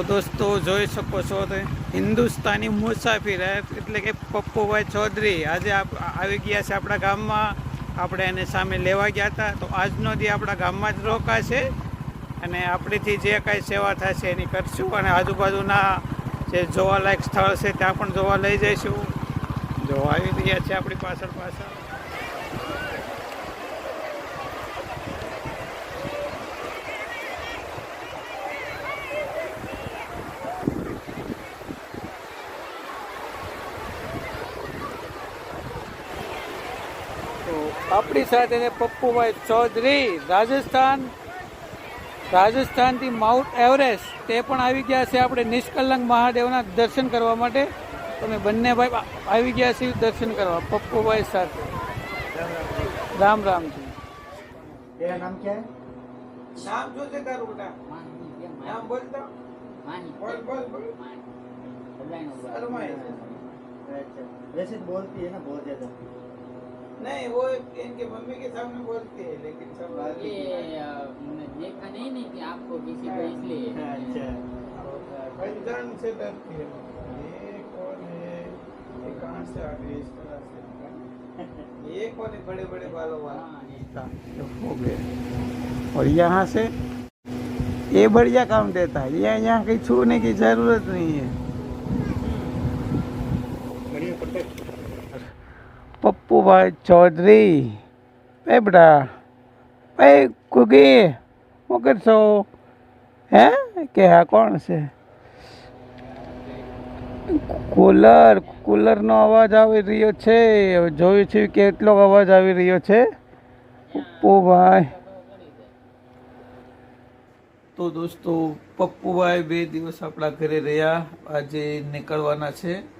તો દોસ્તો જોઈ શકો છો તો હિન્દુસ્તાની મુસાફિર એટલે કે પપ્પુભાઈ ચૌધરી. આજે આવી ગયા છે આપણા ગામમાં. આપણે એને સામે લેવા ગયા હતા. તો આજનો દી આપણા ગામમાં જ રોકાશે અને આપણીથી જે કાંઈ સેવા થશે એની કરશું અને આજુબાજુના જે જોવાલાયક સ્થળ છે ત્યાં પણ જોવા લઈ જઈશું. જો આવી રહ્યા છે આપણી પાછળ પાછળ. તો આપણી સાથે પપ્પુભાઈ ચૌધરી રાજસ્થાન રાજસ્થાનથી માઉન્ટ એવરેસ્ટ. તે પણ આવી ગયા છે આપણે નિષ્કલંક મહાદેવના દર્શન કરવા માટે. તમે બંને ભાઈ આવી ગયા છે દર્શન કરવા પપ્પુભાઈ સાથે. રામ રામજી તેરા નામ છે? નામ જો છે તારું બેટા? નામ બોલ તો. બોલ બોલ બોલ. શર્મા બોલતી હે ના બહુ જ્યાદા नहीं वो इनके मम्मी के सामने बोलती है लेकिन सब ये देखा नहीं नहीं कि आपको किसी को इसलिए अच्छा। पंजान से डरती है। ये कौन है? ये कहाँ से आ गई इस तरह से। ये कौन है? बड़े बड़े बालों वाला। हाँ, हो गए और यहाँ से ये बढ़िया काम देता है। यहाँ यहाँ कहीं छूने की ज़रूरत नहीं है। પપ્પુભાઈ ચૌધરી. એ ભાઈ કુગી શું કરશો હે? કે હા, કોણ છે? કુલર, કુલરનો અવાજ આવી રહ્યો છે. જોયું છે કેટલો અવાજ આવી રહ્યો છે. પપ્પુભાઈ. તો દોસ્તો, પપ્પુભાઈ બે દિવસ આપણા ઘરે રહ્યા. આજે નીકળવાના છે.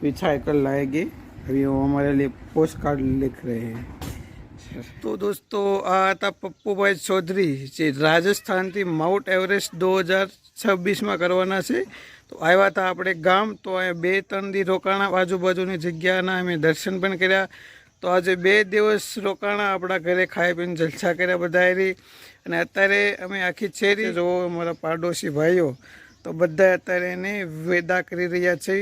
बिछा कर लाएंगे अभी वो हमारे लिए पोस्ट कार्ड लिख रहे हैं તો દોસ્તો આ હતા પપ્પુભાઈ ચૌધરી જે રાજસ્થાનથી માઉન્ટ એવરેસ્ટ દો હજાર છવ્વીસમાં કરવાના છે તો આવ્યા હતા આપણે ગામ તો અહીંયા બે ત્રણ દી રોકાણા આજુબાજુની જગ્યાના અમે દર્શન પણ કર્યા તો આજે બે દિવસ રોકાણા આપણા ઘરે ખાઈ પીને જલસા કર્યા બધા રહી અને અત્યારે અમે આખી શેરી જો અમારા પાડોશી ભાઈઓ તો બધા અત્યારે એને વેદા કરી રહ્યા છે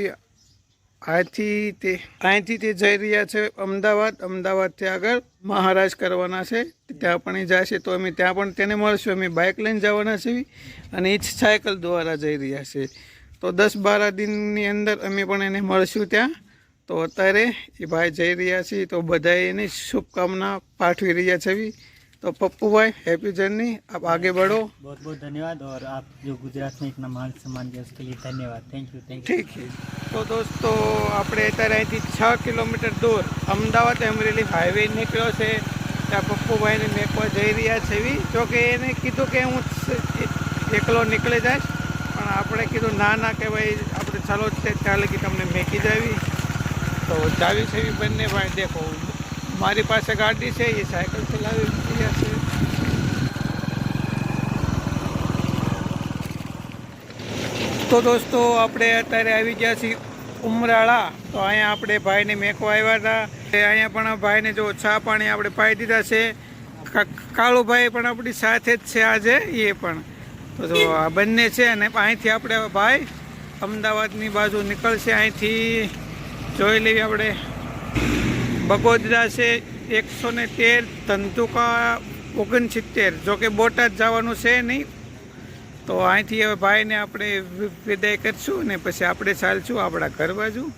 અહીંથી તે અહીંથી તે જઈ રહ્યા છે અમદાવાદ. અમદાવાદથી આગળ મહારાજ કરવાના છે. ત્યાં પણ જાય છે તો અમે ત્યાં પણ તેને મળશું. અમે બાઇક લઈને જવાના છીએ અને એ જ સાયકલ દ્વારા જઈ રહ્યા છે. તો દસ બાર દિનની અંદર અમે પણ એને મળશું ત્યાં. તો અત્યારે એ ભાઈ જઈ રહ્યા છીએ તો બધાએ એને શુભકામના પાઠવી રહ્યા છે. તો પપ્પુભાઈ હેપી જર્ની આપ આગે બઢો बहुत बहुत धन्यवाद और आप जो गुजरात में इतना मान सम्मान दिया उसके लिए धन्यवाद थैंक यू थैंक यू ઠીક છે તો દોસ્તો આપણે અત્યારે અહીંથી છ કિલોમીટર દૂર અમદાવાદ અમરેલી હાઈવે નીકળ્યો છે ત્યાં પપ્પુભાઈને મેકવા જઈ રહ્યા છે એવી જો કે એને કીધું કે હું સ- એકલો નીકળી જઈશ પણ આપણે કીધું ના ના કે ભાઈ આપણે ચાલો જ તે ચાલે કે તમને મેકી જાવી તો જાવી છે એવી બંને ભાઈ દેખો મારી પાસે ગાડી છે એ સાયકલ ચલાવી તો દોસ્તો, આપણે અત્યારે આવી ગયા છીએ ઉમરાળા. તો અહીંયા આપણે ભાઈને મેકવા આવ્યા હતા. અહીંયા પણ ભાઈને જો ચા પાણી આપણે પાઈ દીધા છે. કાળુભાઈ પણ આપણી સાથે જ છે આજે, એ પણ. તો જો આ બંને છે અને અહીંથી આપણે ભાઈ અમદાવાદની બાજુ નીકળશે. અહીંથી જોઈ લઈએ આપણે. બગોદરા છે એકસો ને તેર ધંધુકા ઓગણસિત્તેર. જો કે બોટાદ જવાનું છે નહીં. તો અહીંથી હવે ભાઈને આપણે વિદાય કરીશું ને પછી આપણે ચાલશું આપણા ઘર બાજુ.